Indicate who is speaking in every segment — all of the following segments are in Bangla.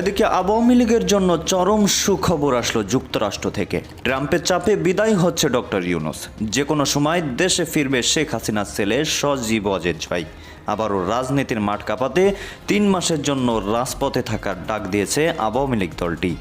Speaker 1: এদিকে আওয়ামী লীগের জন্য চরম সুখবর আসলো যুক্তরাষ্ট্র থেকে। ট্রাম্পের চাপে বিদায় হচ্ছে ডক্টর ইউনুস। যে কোনো সময় দেশে ফিরবে শেখ হাসিনার ছেলে সজীব অজেজ ভাই। আবারও রাজনীতির মাঠ কাঁপাতে তিন মাসের জন্য রাজপথে থাকার ডাক দিয়েছে আওয়ামী লীগ দলটি।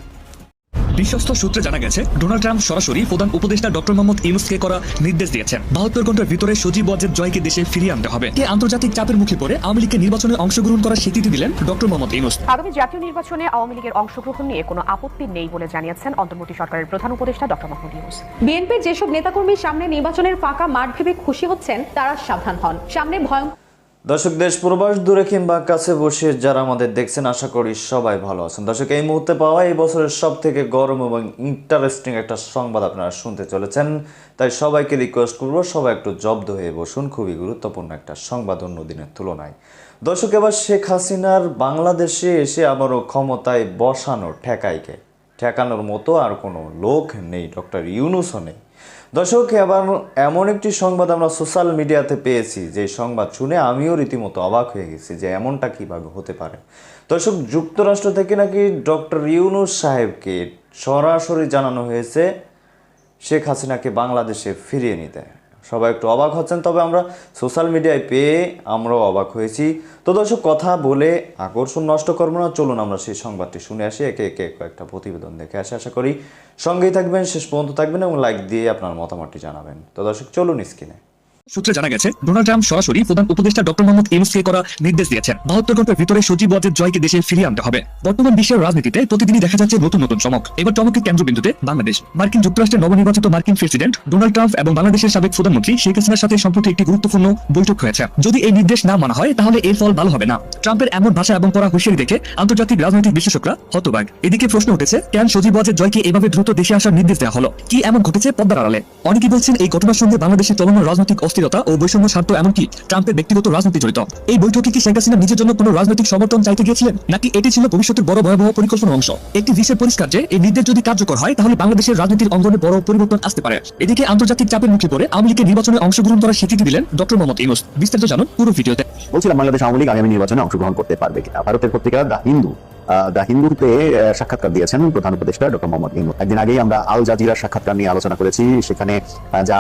Speaker 2: বিশ্বস্ত সূত্রে জানা গেছে ডোনাল্ড ট্রাম্প সরাসরি প্রধান উপদেষ্টা ডক্টর মোহাম্মদ ইউনুসকে করা নির্দেশ দিয়েছেন। বাহাত্তর ঘণ্টার ভিতরে সজীব ওয়াজেদ জয়কে দেশে ফিরিয়ে আনতে হবে। কে আন্তর্জাতিক চাপের মুখে পড়ে আওয়ামী লীগকে নির্বাচনে অংশগ্রহণ করার স্বীকৃতি দিলেন ডক্টর মোহাম্মদ ইউনুস।
Speaker 3: আগামী জাতীয় নির্বাচনে আওয়ামী লীগের অংশগ্রহণ নিয়ে কোনো আপত্তি নেই বলে জানিয়েছেন অন্তর্বর্তী সরকারের প্রধান উপদেষ্টা ডক্টর মোহাম্মদ ইউনুস।
Speaker 4: বিএনপির যেসব নেতাকর্মীর সামনে নির্বাচনের ফাঁকা মাঠ ভেবে খুশি হচ্ছেন তারা সাবধান হন। সামনে ভয়ঙ্কর
Speaker 1: দর্শক, দেশ প্রবাস দূরে কিংবা কাছে বসে যারা আমাদের দেখছেন, আশা করি সবাই ভালো আছেন। দর্শক, এই মুহূর্তে পাওয়া এই বছরের সব থেকে গরম এবং ইন্টারেস্টিং একটা সংবাদ আপনারা শুনতে চলেছেন। তাই সবাইকে রিকোয়েস্ট করব, সবাই একটু জব্দ হয়ে বসুন। খুবই গুরুত্বপূর্ণ একটা সংবাদ অন্য দিনের তুলনায়। দর্শক, এবার শেখ হাসিনার বাংলাদেশে এসে আবারও ক্ষমতায় বসানো ঠেকাইকে। ঠেকানোর মতো আর কোনো লোক নেই, ডক্টর ইউনুসও নেই। দর্শক, এবার এমন একটি সংবাদ আমরা সোশ্যাল মিডিয়াতে পেয়েছি, যে সংবাদ শুনে আমিও রীতিমতো অবাক হয়ে গেছি যে এমনটা কীভাবে হতে পারে। দর্শক, যুক্তরাষ্ট্র থেকে নাকি ডক্টর ইউনুস সাহেবকে সরাসরি জানানো হয়েছে, শেখ হাসিনাকে বাংলাদেশে ফিরিয়ে নিতে। সবাই একটু অবাক হচ্ছেন, তবে আমরা সোশ্যাল মিডিয়ায় পেয়ে আমরাও অবাক হয়েছি। তো দর্শক, কথা বলে আকর্ষণ নষ্ট করব না, চলুন আমরা সেই সংবাদটি শুনে আসি। একে একে কয়েকটা প্রতিবেদন দেখে আসি, আশা করি সঙ্গেই থাকবেন, শেষ পর্যন্ত থাকবেন এবং লাইক দিয়ে আপনার মতামতটি জানাবেন। তো দর্শক, চলুন স্ক্রিনে
Speaker 2: সূত্রে জানা গেছে, ডোনাল্ড ট্রাম্প সরাসরি প্রধান উপদেষ্টা ডক্টর মোহাম্মদ ইউনুসকে করা নির্দেশ দিয়েছেন। বাহাত্তর ঘণ্টার ভিতরে সজীব ওয়াজেদ জয়কে দেশে ফিরিয়ে আনতে হবে। বর্তমান বিশ্বের রাজনীতিতে প্রতিদিনই দেখা যাচ্ছে নতুন নতুন চমক। এবার চমকের কেন্দ্রবিন্দুতে বাংলাদেশ। মার্কিন যুক্তরাষ্ট্রের নবনির্বাচিত মার্কিন প্রেসিডেন্ট ডোনাল্ড ট্রাম্প এবং বাংলাদেশের সাবেক প্রধানমন্ত্রী শেখ হাসিনার সাথে সম্প্রতি একটি গুরুত্বপূর্ণ বৈঠক হয়েছে। যদি এই নির্দেশ না মানা হয়, তাহলে এর ফল ভালো হবে না। ট্রাম্পের এমন ভাষা এবং করা হুঁশিয়ারি দেখে আন্তর্জাতিক রাজনৈতিক বিশ্লেষকরা হতবাক। এদিকে প্রশ্ন উঠেছে, কেন সজীব ওয়াজেদ জয়কে এভাবে দ্রুত দেশে আসার নির্দেশ দেওয়া হলো? কি এমন ঘটেছে পদ্মার আড়ালে? অনেকেই বলছেন এই ঘটনার সঙ্গে বাংলাদেশের চলমান রাজনৈতিক অস্থিরতা ও বৈষম্য স্বার্থ এমনকি ট্রাম্পের ব্যক্তিগত রাজনীতি জড়িত। এই বৈঠকে কি শেখ হাসিনা নিজের জন্য কোনো রাজনৈতিক সমর্থন চাইতে গিয়েছিলেন, নাকি এটি ছিল ভবিষ্যতের বড় ভয়াবহ পরিকল্পনার অংশ? একটি বিষয় পরিষ্কার যে, এই নির্দেশ যদি কার্যকর হয়, তাহলে বাংলাদেশের রাজনীতির অঙ্গনে বড় পরিবর্তন আসতে পারে। এদিকে আন্তর্জাতিক চাপের মুখে পড়ে আওয়ামী লীগের নির্বাচনে অংশগ্রহণ করার স্বীকৃতি দিলেন ডক্টর মোহাম্মদ ইউনুস। বিস্তারিত জানুন পুরো ভিডিওতে।
Speaker 5: বলছিলাম, বাংলাদেশ আওয়ামী লীগ আগামী নির্বাচনে অংশগ্রহণ করতে পারবে কিনা? ভারতের পত্রিকা দা হিন্দু। দা হিন্দুতে সাক্ষাৎকার দিয়েছেন প্রধান উপদেষ্টা ডক্টর মোহাম্মদ ইনু একদিন আগেই আমরা আল জাজিরার সাক্ষাৎকার নিয়ে আলোচনা করেছি সেখানে যা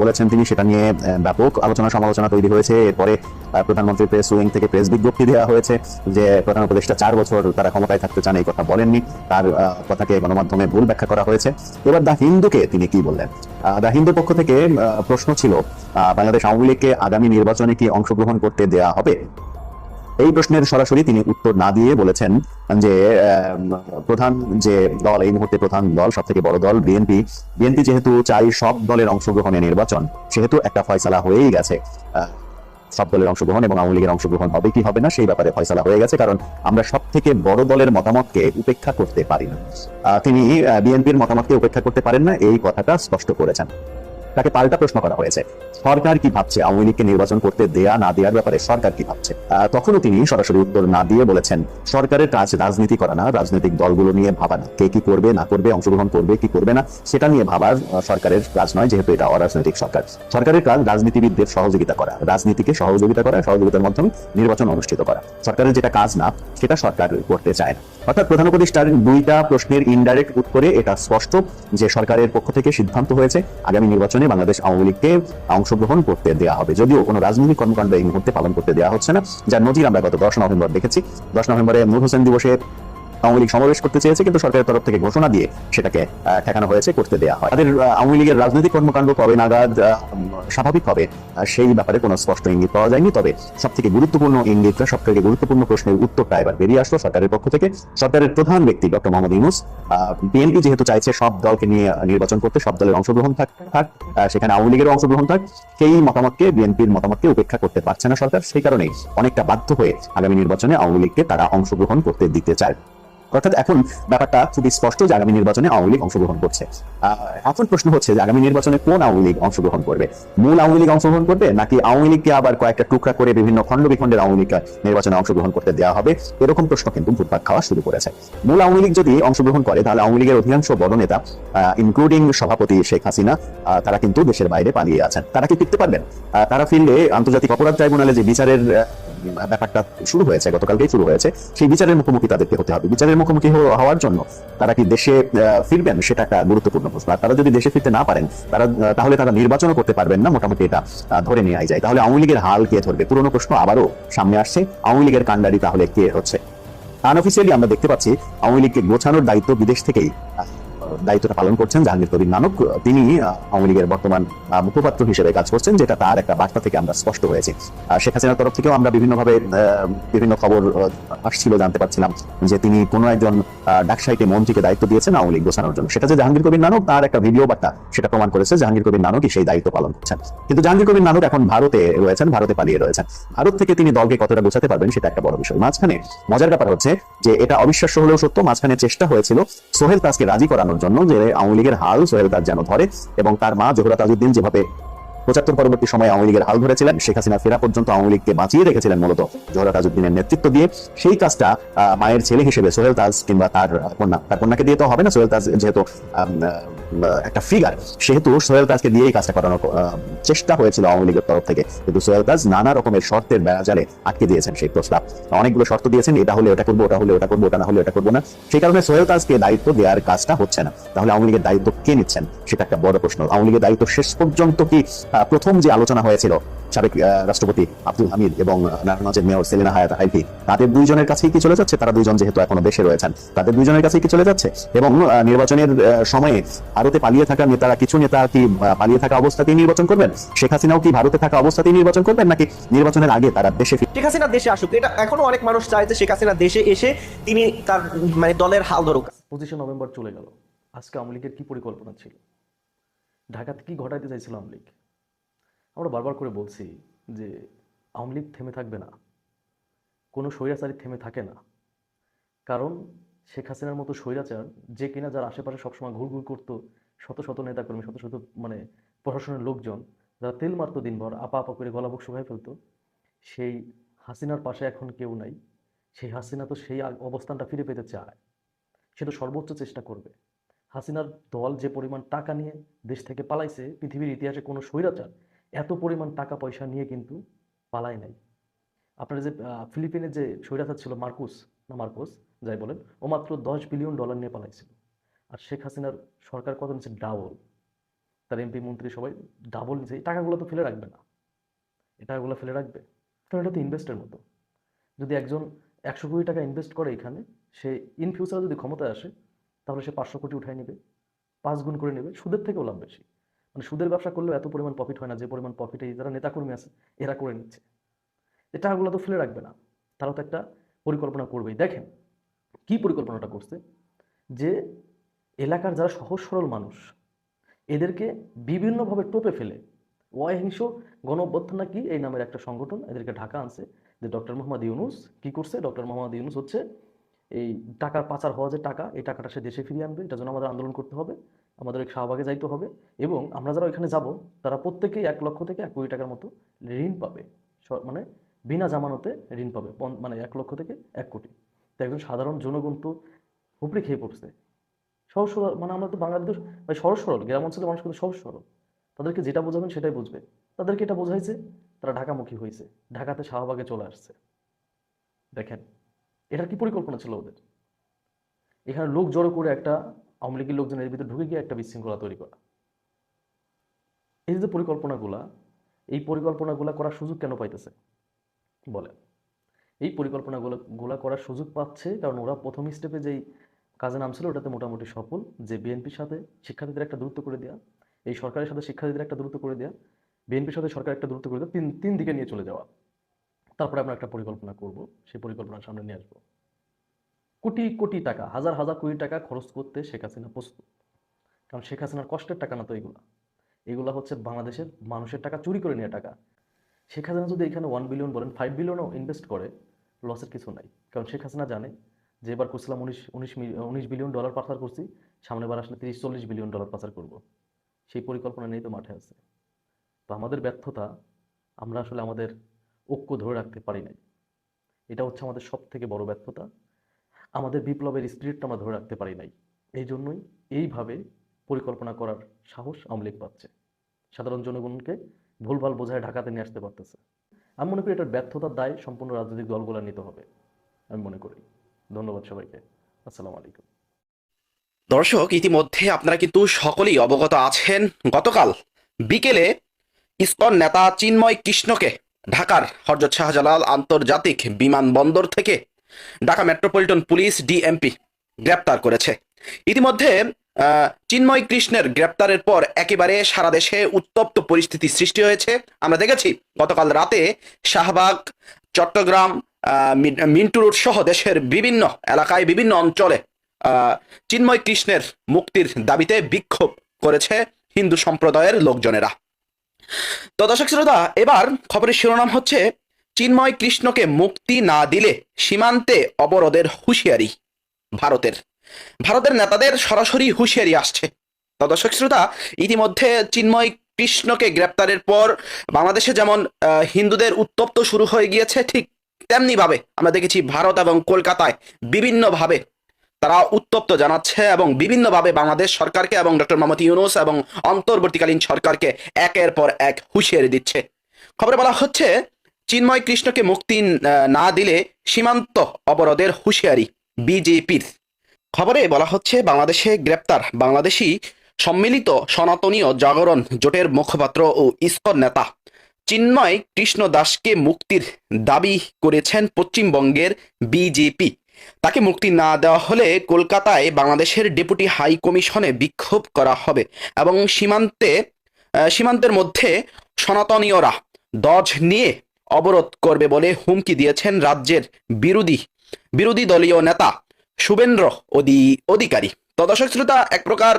Speaker 5: বলেছেন তিনি সেটা নিয়ে ব্যাপক আলোচনা সমালোচনা তৈরি হয়েছে। এরপরে প্রধানমন্ত্রী প্রেস উইং থেকে প্রেস বিজ্ঞপ্তি দেওয়া হয়েছে যে প্রধান উপদেষ্টা চার বছর তারা ক্ষমতায় থাকতে চান এই কথা বলেননি। তার কথাকে গণমাধ্যমে ভুল ব্যাখ্যা করা হয়েছে। এবার দা হিন্দুকে তিনি কি বললেন? আহ, দা হিন্দুর পক্ষ থেকে প্রশ্ন ছিল বাংলাদেশ আওয়ামী লীগকে আগামী নির্বাচনে কি অংশগ্রহণ করতে দেয়া হবে? এই প্রশ্নের সরাসরি তিনি উত্তর না দিয়ে বলেছেন যে প্রধান যে দল, এই মুহূর্তে প্রধান দল সব থেকে বড় দল বিএনপি। বিএনপি যেহেতু চাই সব দলের অংশগ্রহণে নির্বাচন, সেহেতু একটা ফয়সালা হয়েই গেছে। সব দলের অংশগ্রহণ এবং আওয়ামী লীগের অংশগ্রহণ হবে কি হবে না, সেই ব্যাপারে ফয়সালা হয়ে গেছে, কারণ আমরা সব থেকে বড় দলের মতামতকে উপেক্ষা করতে পারি না। তিনি বিএনপির মতামতকে উপেক্ষা করতে পারেন না, এই কথাটা স্পষ্ট করেছেন। তাকে পাল্টা প্রশ্ন করা হয়েছে। সরকার কি ভাবছে? আওয়ামী লীগকে নির্বাচন করতে দেয়া না দেওয়ার ব্যাপারে সরকার কি ভাবছে? তখনও তিনি সরাসরি উত্তর না দিয়ে বলেছেন, সরকারের কাজ রাজনীতি করা না, রাজনৈতিক দলগুলো নিয়ে ভাবা না। কে কি করবে, না করবে, অংশগ্রহণ করবে, কি করবে না, সেটা নিয়ে ভাবার সরকারের কাজ নয়, যেহেতু এটা অরাজনৈতিক সরকার। সরকারের কাজ রাজনীতিবিদদের সহযোগিতা করা, রাজনীতিকে সহযোগিতা করা, সহযোগিতার মাধ্যমে নির্বাচন অনুষ্ঠিত করা। সরকারের যেটা কাজ না, সেটা সরকার করতে চায় না। অর্থাৎ প্রধান উপদেষ্টার দুইটা প্রশ্নের ইনডাইরেক্ট উত্তরে এটা স্পষ্ট যে সরকারের পক্ষ থেকে সিদ্ধান্ত হয়েছে, আগামী নির্বাচনে বাংলাদেশ আওয়ামী লীগকে অংশগ্রহণ করতে দেওয়া হবে। যদিও কোনো রাজনৈতিক কর্মকাণ্ড এই মুহূর্তে পালন করতে দেওয়া হচ্ছে না, যার নজির আমরা গত দশ নভেম্বর দেখেছি। দশ নভেম্বরে নূর হোসেন দিবসে আওয়ামী লীগ সমাবেশ করতে চেয়েছে, কিন্তু সরকারের তরফ থেকে ঘোষণা দিয়ে সেটাকে ঠেকানো হয়েছে, করতে দেওয়া হয়। তাদের আওয়ামী লীগের রাজনৈতিক কর্মকাণ্ড কবে নাগাদ স্বাভাবিক হবে সেই ব্যাপারে কোনো স্পষ্ট ইঙ্গিত পাওয়া যায়নি। তবে সব থেকে গুরুত্বপূর্ণ ইঙ্গিতটা সব থেকে গুরুত্বপূর্ণ প্রশ্নের উত্তরটা এবার বেরিয়ে আসলো সরকারের পক্ষ থেকে। সরকারের প্রধান ব্যক্তি ডক্টর মোহাম্মদ ইউনুস বিএনপি যেহেতু চাইছে সব দলকে নিয়ে নির্বাচন করতে, সব দলের অংশগ্রহণ থাক থাক সেখানে আওয়ামী লীগের অংশগ্রহণ থাক, সেই মতামতকে, বিএনপির মতামতকে উপেক্ষা করতে পারছে না সরকার। সেই কারণেই অনেকটা বাধ্য হয়ে আগামী নির্বাচনে আওয়ামী লীগকে তারা অংশগ্রহণ করতে দিতে চায়। অর্থাৎ এখন ব্যাপারটা খুবই স্পষ্ট যে আগামী নির্বাচনে আওয়ামী লীগ অংশগ্রহণ করছে। এখন প্রশ্ন হচ্ছে যে আগামী নির্বাচনে কোন আওয়ামী লীগ অংশগ্রহণ করবে? মূল আওয়ামী লীগ অংশগ্রহণ করবে নাকি আওয়ামী লীগকে আবার কয়েকটা টুকরা করে বিভিন্ন খণ্ড বিখণ্ডের আওয়ামী লীগ নির্বাচনে অংশগ্রহণ করতে দেওয়া হবে? এরকম প্রশ্ন কিন্তু ঘুরপাক খাওয়া শুরু করেছে। মূল আওয়ামী লীগ যদি অংশগ্রহণ করে, তাহলে আওয়ামী লীগের অধিকাংশ বড় নেতা ইনক্লুডিং সভাপতি শেখ হাসিনা তারা কিন্তু দেশের বাইরে পালিয়ে আছেন। তারা কি ফিরতে পারবেন? তারা ফিরলে আন্তর্জাতিক অপরাধ ট্রাইব্যুনালে যে বিচারের ব্যাপারটা শুরু হয়েছে, গতকালকেই শুরু হয়েছে, সেই বিচারের মুখোমুখি তাদেরকে হতে হবে। বিচারের মুখোমুখি হওয়ার জন্য তারা কি দেশে ফিরবেন? সেটা একটা গুরুত্বপূর্ণ প্রশ্ন। আর তারা যদি দেশে ফিরতে না পারেন, তারা তাহলে তারা নির্বাচনও করতে পারবেন না, মোটামুটি এটা ধরে নেওয়াই যায়। তাহলে আওয়ামী লীগের হাল কে ধরবে? পুরনো প্রশ্ন আবারও সামনে আসছে। আওয়ামী লীগের কাণ্ডারি তাহলে কে হচ্ছে? আনঅফিসিয়ালি আমরা দেখতে পাচ্ছি, আওয়ামী লীগকে গোছানোর দায়িত্ব বিদেশ থেকেই দায়িত্বটা পালন করছেন জাহাঙ্গীর কবির নানক। তিনি আওয়ামী লীগের বর্তমান মুখপাত্র হিসেবে কাজ করছেন, যেটা তার একটা বার্তা থেকে আমরা স্পষ্ট হয়েছে। শেখ হাসিনার তরফ থেকেও আমরা বিভিন্নভাবে বিভিন্ন খবর আসছিল, জানতে পারছিলাম যে তিনি কোনো একজন ডাকসাইটে মন্ত্রীকে দায়িত্ব দিয়েছেন আওয়ামী লীগ গোছানোর জন্য। সেটা যে জাহাঙ্গীর কবির নানক, তার একটা ভিডিও বার্তা সেটা প্রমাণ করেছে জাহাঙ্গীর কবির নানকই সেই দায়িত্ব পালন করছেন। কিন্তু জাহাঙ্গীর কবির নানক এখন ভারতে রয়েছেন, ভারতে পালিয়ে রয়েছেন। ভারত থেকে তিনি দলকে কতটা গোছাতে পারবেন সেটা একটা বড় বিষয়। মাঝখানে মজার ব্যাপার হচ্ছে যে এটা অবিশ্বাস্য হলেও সত্য, মাঝখানে চেষ্টা হয়েছিল সোহেল তাজকে রাজি করানোর জন্য। যে আওয়ামী লীগের হাল সোহেল তাজ যেন ধরে এবং তার মা জোহরা তাজউদ্দিন যেভাবে পঁচাত্তর পরবর্তী সময় আওয়ামী লীগের হাল ধরেছিলেন, শেখ হাসিনা ফেরা পর্যন্ত আওয়ামী লীগকে বাঁচিয়ে রেখেছিলেন মূলত জোহরা তাজউদ্দিনের নেতৃত্ব দিয়ে। সেই কাজটা মায়ের ছেলে হিসেবে সোহেল তাজ কিংবা তার কন্যা, তার কন্যাকে দিয়ে তো হবে না, সোহেল তাজ যেহেতু একটা ফিগার সেহেতু সোহেল তাজকে দিয়ে এই কাজটা করানোর চেষ্টা হয়েছিল আওয়ামী লীগের তরফ থেকে। কিন্তু সোহেল তাজ নানা রকমের শর্তের বেড়াজালে আটকে দিয়েছেন সেই প্রস্তাব। অনেকগুলো শর্ত দিয়েছেন, এটা হলে ওটা করব, ওটা হলে ওটা করব, ওটা না হলে ওটা করব না। সেই কারণে সোহেল তাজকে দায়িত্ব দেওয়ার কাজটা হচ্ছে না। তাহলে আওয়ামী লীগের দায়িত্ব কে নিচ্ছেন? সেটা একটা বড় প্রশ্ন। আওয়ামী লীগের দায়িত্ব শেষ পর্যন্ত কি প্রথম যে আলোচনা হয়েছিল, সাবেক রাষ্ট্রপতি আব্দুল হামিদ এবং নারায়ণগঞ্জের মেয়র সেলিনা হায়াত হাইফি তাদের দুইজনের কাছেই কি চলে যাচ্ছে? তারা দুইজন যেহেতু এখনও দেশে রয়েছেন, তাদের দুইজনের কাছেই কি চলে যাচ্ছে? এবং নির্বাচনের সময়ে ভারতে পালিয়ে থাকা নেতারা কিছু নেতা কি পালিয়ে থাকা অবস্থাতেই নির্বাচন করবেন? শেখ হাসিনাও কি ভারতে থাকা অবস্থাতেই নির্বাচন করবেন নাকি নির্বাচনের আগে তারা দেশে ফিরে
Speaker 6: শেখ হাসিনা দেশে আসুক এটা এখনও অনেক মানুষ চায় যে শেখ হাসিনা দেশে এসে তিনি তার মানে দলের হাল ধরুক।
Speaker 7: পঁচিশে নভেম্বর চলে গেল। আজকে আওয়ামী লীগের কি পরিকল্পনা ছিল? ঢাকাতে কি ঘটাইতে চাইছিল আওয়ামী লীগ? আমরা বারবার করে বলছি যে আওয়ামী লীগ থেমে থাকবে না। কোনো স্বৈরাচারী থেমে থাকে না। কারণ শেখ হাসিনার মতো স্বৈরাচার যে কিনা যার আশেপাশে সবসময় ঘুরঘুর করতো শত শত নেতাকর্মী, শত শত মানে প্রশাসনের লোকজন, যারা তেল মারতো দিনভর, আপা আপা করে গলা বুক শুকায় ফেলতো, সেই হাসিনার পাশে এখন কেউ নাই। সেই হাসিনা তো সেই অবস্থানটা ফিরে পেতে চায়। সে তো সর্বোচ্চ চেষ্টা করবে। হাসিনার দল যে পরিমাণ টাকা নিয়ে দেশ থেকে পালাইছে, পৃথিবীর ইতিহাসে কোনো স্বৈরাচার এত পরিমাণ টাকা পয়সা নিয়ে কিন্তু পালায় নাই। আপনার যে ফিলিপিনের যে স্বৈরাচার ছিল মার্কুস, না মার্কোস যাই বলেন, ও মাত্র দশ বিলিয়ন ডলার নিয়ে পালাইছিল। আর শেখ হাসিনার সরকার কত নিচ্ছে ডাবল। তার এমপি, মন্ত্রী সবাই ডাবল নিচ্ছে এই টাকাগুলো তো ফেলে রাখবে না। এই টাকাগুলো ফেলে রাখবে। কারণ এটা তো ইনভেস্টের মতো। যদি একজন একশো কোটি টাকা ইনভেস্ট করে এখানে, সে ইন ফিউচারে যদি ক্ষমতায় আসে, তাহলে সে পাঁচশো কোটি উঠাই নেবে, পাঁচ গুণ করে নেবে। সুদের থেকেও লাভ বেশি। মানে সুদের ব্যবসা করলেও এত পরিমাণ প্রফিট হয় না। যে পরিমাণ প্রফিট এই যারা নেতাকর্মী আছে, এরা করে নিচ্ছে। এই টাকাগুলো তো ফেলে রাখবে না। তারাও তো একটা পরিকল্পনা করবেই। দেখেন কি পরিকল্পনাটা করছে? যে এলাকার যারা সহজ সরল মানুষ, এদেরকে বিভিন্নভাবে টোপে ফেলে, অহিংস গণ কি এই নামের একটা সংগঠন এদেরকে ঢাকা আনছে যে ডক্টর মোহাম্মদ ইউনুস কি করছে? ডক্টর মোহাম্মদ ইউনুস হচ্ছে এই টাকার পাচার হওয়া যে টাকা, এই টাকাটা সে দেশে ফিরিয়ে আনবে এটার জন্য আমাদের আন্দোলন করতে হবে, আমাদের এক শাহবাগে যাইতে হবে এবং আমরা যারা ওইখানে যাব, তারা প্রত্যেকেই এক লক্ষ থেকে এক কোটি টাকার মতো ঋণ পাবে মানে বিনা জামানতে ঋণ পাবে মানে এক লক্ষ থেকে এক কোটি। তো একজন সাধারণ জনগণ তো হুপড়ে খেয়ে পড়ছে। সহজ সরল মানে আমরা তো বাংলাদেশ মানে সহজ সরল, গ্রাম অঞ্চলের মানুষ কিন্তু সহজ সরল। তাদেরকে যেটা বোঝাবেন সেটাই বুঝবে। তাদেরকে এটা বোঝাইছে, তারা ঢাকামুখী হয়েছে, ঢাকাতে শাহবাগে চলে আসছে। দেখেন, এটার কি পরিকল্পনা ছিল ওদের? এখানে লোক জড়ো করে একটা, আওয়ামী লীগের লোকজন এর ভিতরে ঢুকে গিয়ে একটা বিশৃঙ্খলা তৈরি করা। এই যে পরিকল্পনাগুলা, এই পরিকল্পনাগুলা করার সুযোগ কেন পাইতেছে? বলে এই পরিকল্পনাগুলো, গুলা করার সুযোগ পাচ্ছে। কারণ ওরা প্রথম স্টেপে যেই কাজে নামছিল, ওটাতে মোটামুটি সফল। যে বিএনপির সাথে শিক্ষার্থীদের একটা দূরত্ব করে দেওয়া এই সরকারের সাথে শিক্ষার্থীদের একটা দূরত্ব করে দেওয়া বিএনপির সাথে সরকার একটা দূরত্ব করে দেওয়া তিন তিন দিকে নিয়ে চলে যাওয়া। তারপরে আমরা একটা পরিকল্পনা করব, সেই পরিকল্পনার সামনে নিয়ে আসব। কোটি কোটি টাকা, হাজার হাজার কোটি টাকা খরচ করতে শেখ হাসিনা প্রস্তুত। কারণ শেখ হাসিনার কষ্টের টাকা না তো এগুলা। এগুলা হচ্ছে বাংলাদেশের মানুষের টাকা, চুরি করে নেওয়া টাকা। শেখ হাসিনা যদি এখানে ওয়ান বিলিয়ন বলেন ফাইভ বিলিয়নও ইনভেস্ট করে লসের কিছু নাই। কারণ শেখ হাসিনা জানে যে এবার করছিলাম উনিশ উনিশ উনিশ বিলিয়ন ডলার পাচার করছি সামনে বার আসলে তিরিশ, চল্লিশ বিলিয়ন ডলার পাচার করব। সেই পরিকল্পনা নেই তো মাঠে আছে। তো আমাদের ব্যর্থতা আমরা আসলে আমাদের ঐক্য ধরে রাখতে পারি নাই। এটা হচ্ছে আমাদের সব থেকে বড় ব্যর্থতা। আমাদের বিপ্লবের স্পিরিটটা আমরা ধরে রাখতে পারি নাই। এই জন্যই এইভাবে পরিকল্পনা করার সাহস আওয়ামী পাচ্ছে। সাধারণ জনগণকে ভুলভাল বোঝায় ঢাকাতে নিয়ে আসতে পারতেছে। আমি মনে করি এটার ব্যর্থতার দায় সম্পূর্ণ রাজনৈতিক দলগুলো নিতে হবে, আমি মনে করি। ধন্যবাদ সবাইকে। আসসালামু আলাইকুম।
Speaker 8: দর্শক, ইতিমধ্যে আপনারা কিন্তু সকলেই অবগত আছেন, গতকাল বিকেলে ইসকন নেতা চিন্ময় কৃষ্ণকে ঢাকার হরজত শাহজালাল আন্তর্জাতিক বিমানবন্দর থেকে ঢাকা মেট্রোপলিটন পুলিশ ডিএমপি গ্রেপ্তার করেছে। ইতিমধ্যে চিন্ময় কৃষ্ণের গ্রেপ্তারের পর একেবারে সারা দেশে উত্তপ্ত পরিস্থিতি সৃষ্টি হয়েছে। আমরা দেখেছি গতকাল রাতে শাহবাগ, চট্টগ্রাম মিন্টু রোড সহ দেশের বিভিন্ন এলাকায়, বিভিন্ন অঞ্চলে চিন্ময় কৃষ্ণের মুক্তির দাবিতে বিক্ষোভ করেছে হিন্দু সম্প্রদায়ের লোকজনেরা। তো দর্শক শ্রোতা, এবার খবরের শিরোনাম হচ্ছে, চিন্ময় কৃষ্ণকে মুক্তি না দিলে সীমান্তে অবরোধের হুঁশিয়ারি ভারতের। ভারতের নেতাদের সরাসরি হুঁশিয়ারি আসছে। দর্শক শ্রোতা, ইতিমধ্যে চিন্ময় কৃষ্ণকে গ্রেপ্তারের পর বাংলাদেশে যেমন হিন্দুদের উত্তপ্ত শুরু হয়ে গিয়েছে, ঠিক তেমনি ভাবে আমরা দেখেছি ভারত এবং কলকাতায় বিভিন্নভাবে তারা উত্তপ্ত জানাচ্ছে এবং বিভিন্নভাবে বাংলাদেশ সরকারকে এবং ডক্টর মোহাম্মদ ইউনুস এবং অন্তর্বর্তীকালীন সরকারকে একের পর এক হুঁশিয়ারি দিচ্ছে। খবরে বলা হচ্ছে, চিন্ময় কৃষ্ণকে মুক্তি না দিলে সীমান্ত অবরোধের হুঁশিয়ারি বিজেপির। খবরে বলা হচ্ছে, বাংলাদেশে গ্রেপ্তার বাংলাদেশি সম্মিলিত সনাতনীয় জাগরণ জোটের মুখপাত্র ও ইস্কন নেতা চিন্ময় কৃষ্ণ দাসকে মুক্তির দাবি করেছেন পশ্চিমবঙ্গের বিজেপি। তাকে মুক্তি না দেওয়া হলে কলকাতায় বাংলাদেশের ডেপুটি হাই কমিশনে বিক্ষোভ করা হবে এবং সীমান্তে সীমান্তের মধ্যে সনাতনীয়রা দজ নিয়ে অবরোধ করবে বলে হুমকি দিয়েছেন রাজ্যের বিরোধী বিরোধী দলীয় নেতা শুভেন্দ্র অধি, অধিকারী। তো দর্শক শ্রোতা, এক প্রকার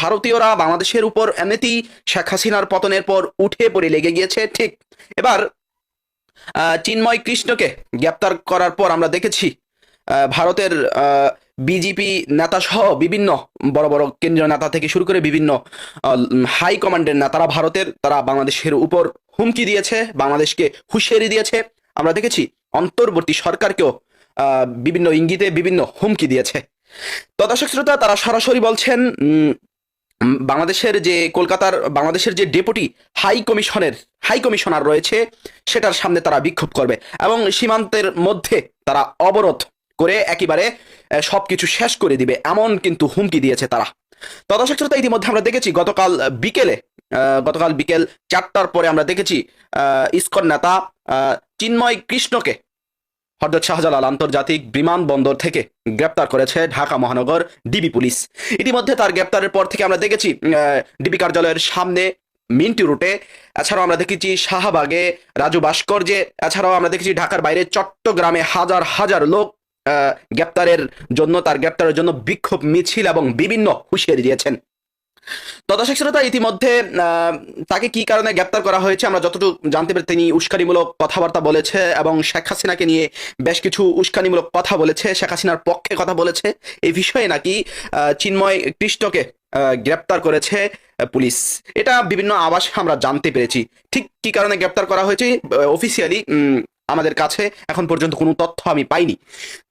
Speaker 8: ভারতীয়রা বাংলাদেশের উপর এমনিতেই শেখ হাসিনার পতনের পর উঠে পড়ে লেগে গিয়েছে, ঠিক। এবার চিন্ময় কৃষ্ণকে গ্রেপ্তার করার পর আমরা দেখেছি ভারতের বিজেপি নেতা সহ বিভিন্ন বড় বড় কেন্দ্রীয় নেতা থেকে শুরু করে বিভিন্ন হাই কমান্ডের নেতারা ভারতের, তারা বাংলাদেশের উপর হুমকি দিয়েছে, বাংলাদেশকে হুঁশিয়ারি দিয়েছে। আমরা দেখেছি, অন্তর্বর্তী সরকারকেও বিভিন্ন ইঙ্গিতে বিভিন্ন হুমকি দিয়েছে। তো দর্শক শ্রোতা, তারা সরাসরি বলছেন বাংলাদেশের যে কলকাতার, বাংলাদেশের যে ডেপুটি হাই কমিশনের, হাই কমিশনার রয়েছে, সেটার সামনে তারা বিক্ষোভ করবে এবং সীমান্তের মধ্যে তারা অবরোধ করে একেবারে সবকিছু শেষ করে দিবে, এমন কিন্তু হুমকি দিয়েছে তারা। তো দর্শক শ্রোতা, ইতিমধ্যে আমরা দেখেছি, গতকাল বিকেলে গতকাল বিকেল চারটার পরে আমরা দেখেছি ইসকন নেতা চিন্ময় কৃষ্ণকে হরদত শাহজালাল আন্তর্জাতিক বিমানবন্দর থেকে গ্রেপ্তার করেছে ঢাকা মহানগর ডিবি পুলিশ। ইতিমধ্যে তার গ্রেপ্তারের পর থেকে আমরা দেখেছি ডিবি কার্যালয়ের সামনে মিন্টু রুটে, এছাড়াও আমরা দেখেছি শাহবাগে রাজু ভাস্কর্যে, এছাড়াও আমরা দেখেছি ঢাকার বাইরে চট্টগ্রামে হাজার হাজার লোক গ্রেপ্তারের জন্য, তার গ্রেপ্তারের জন্য বিক্ষোভ মিছিল এবং বিভিন্ন হুঁশিয়ারি দিয়েছেন। তো শ্রোতা ইতিমধ্যে তাকে কি কারণে গ্রেপ্তার করা হয়েছে আমরা যতটুকু জানতে পারি তিনি উস্কানিমূলক কথাবার্তা বলেছে এবং শেখ হাসিনাকে নিয়ে বেশ কিছু উস্কানিমূলক কথা বলেছে। শেখ হাসিনার পক্ষে কথা বলেছে। এই বিষয়ে নাকি চিন্ময় কৃষ্ণকে গ্রেপ্তার করেছে পুলিশ। এটা বিভিন্ন আবাসে আমরা জানতে পেরেছি। ঠিক কি কারণে গ্রেপ্তার করা হয়েছে? অফিসিয়ালি আমাদের কাছে এখন পর্যন্ত কোনো তথ্য আমি পাইনি।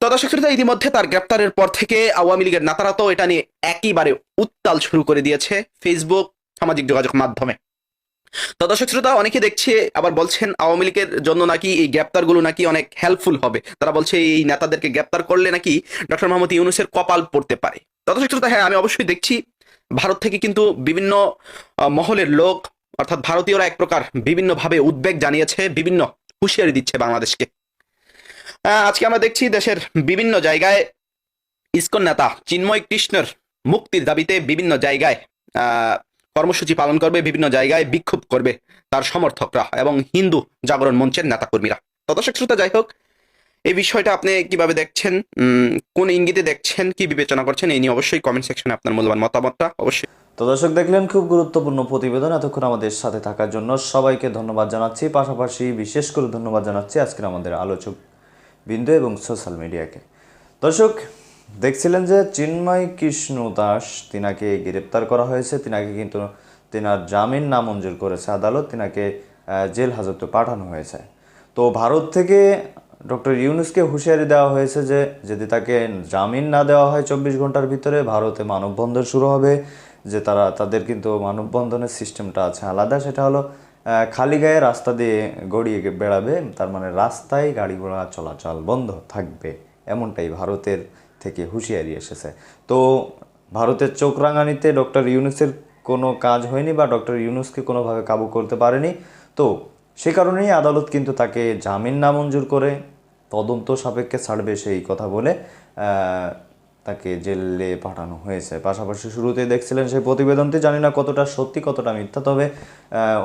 Speaker 8: তো দর্শক শ্রোতা ইতিমধ্যে তার গ্রেপ্তারের পর থেকে আওয়ামী লীগের নেতারা তো এটা নিয়ে একেবারে উত্তাল শুরু করে দিয়েছে ফেসবুক সামাজিক যোগাযোগ মাধ্যমে। তো দর্শক শ্রোতা অনেকে দেখছে, আবার বলছেন আওয়ামী লীগের জন্য নাকি এই গ্রেপ্তারগুলো নাকি অনেক হেল্পফুল হবে। তারা বলছে এই নেতাদেরকে গ্রেপ্তার করলে নাকি ডক্টর মোহাম্মদ ইউনুসের কপাল পড়তে পারে। দর্শক শ্রোতা হ্যাঁ আমি অবশ্যই দেখছি, ভারত থেকে কিন্তু বিভিন্ন মহলের লোক, অর্থাৎ ভারতীয়রা এক প্রকার বিভিন্নভাবে উদ্বেগ জানিয়েছে, বিভিন্ন হুঁশিয়ারি দিচ্ছে বাংলাদেশকে। আজকে আমরা দেখছি দেশের বিভিন্ন জায়গায় ইসকন নেতা চিন্ময় কৃষ্ণর মুক্তির দাবিতে বিভিন্ন জায়গায় কর্মসূচি পালন করবে, বিভিন্ন জায়গায় বিক্ষোভ করবে তার সমর্থকরা এবং হিন্দু জাগরণ মঞ্চের নেতাকর্মীরা। তো শ্রোতা, যাই হোক এই বিষয়টা আপনি কীভাবে দেখছেন? কোন ইঙ্গিতে দেখছেন? কি বিবেচনা করছেন? এই নিয়ে অবশ্যই কমেন্ট সেকশনে আপনার মূল্যবান মতামতটা অবশ্যই।
Speaker 1: তো দর্শক, দেখলেন খুব গুরুত্বপূর্ণ প্রতিবেদন এতক্ষণ আমাদের সাথে থাকার জন্য সবাইকে ধন্যবাদ জানাচ্ছি। পাশাপাশি বিশেষ করে ধন্যবাদ জানাচ্ছি আজকের আমাদের আলোচক বিন্দু এবং সোশ্যাল মিডিয়াকে দর্শক, দেখছিলেন যে চিন্ময় কৃষ্ণ দাস, তিনাকে গ্রেপ্তার করা হয়েছে। তিনাকে কিন্তু তিনার জামিন নামঞ্জুর করেছে আদালত। তিনাকে জেল হাজতে পাঠানো হয়েছে। তো ভারত থেকে ডক্টর ইউনুসকে হুঁশিয়ারি দেওয়া হয়েছে যে, যদি তাকে জামিন না দেওয়া হয় চব্বিশ ঘণ্টার ভিতরে, ভারতে মানববন্ধন শুরু হবে। যে তারা, তাদের কিন্তু মানববন্ধনের সিস্টেমটা আছে আলাদা। সেটা হলো খালি গায়ে রাস্তা দিয়ে গড়িয়ে বেড়াবে। তার মানে রাস্তায় গাড়ি ঘোড়া চলাচল বন্ধ থাকবে। এমনটাই ভারতের থেকে হুঁশিয়ারি এসেছে। তো ভারতের চোখ রাঙানিতে ডক্টর ইউনুসের কোনো কাজ হয়নি বা ডক্টর ইউনুসকে কোনোভাবে কাবু করতে পারেনি। তো সে কারণেই আদালত কিন্তু তাকে জামিন নামঞ্জুর করে। তদন্ত সাপেক্ষে ছাড়বে সেই কথা বলে তাকে জেলে পাঠানো হয়েছে। পাশাপাশি শুরুতেই দেখছিলেন সেই প্রতিবেদনটি, জানি না কতটা সত্যি, কতটা মিথ্যা, তবে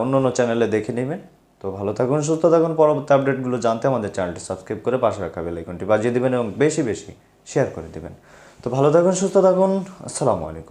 Speaker 1: অন্য অন্য চ্যানেলে দেখে নেবেন। তো ভালো থাকুন, সুস্থ থাকুন, পরবর্তী আপডেটগুলো জানতে আমাদের চ্যানেলটি সাবস্ক্রাইব করে পাশে রাখা বেল আইকনটি বাজিয়ে দেবেন এবং বেশি বেশি শেয়ার করে দিবেন। তো ভালো থাকুন, সুস্থ থাকুন, আসসালামু আলাইকুম।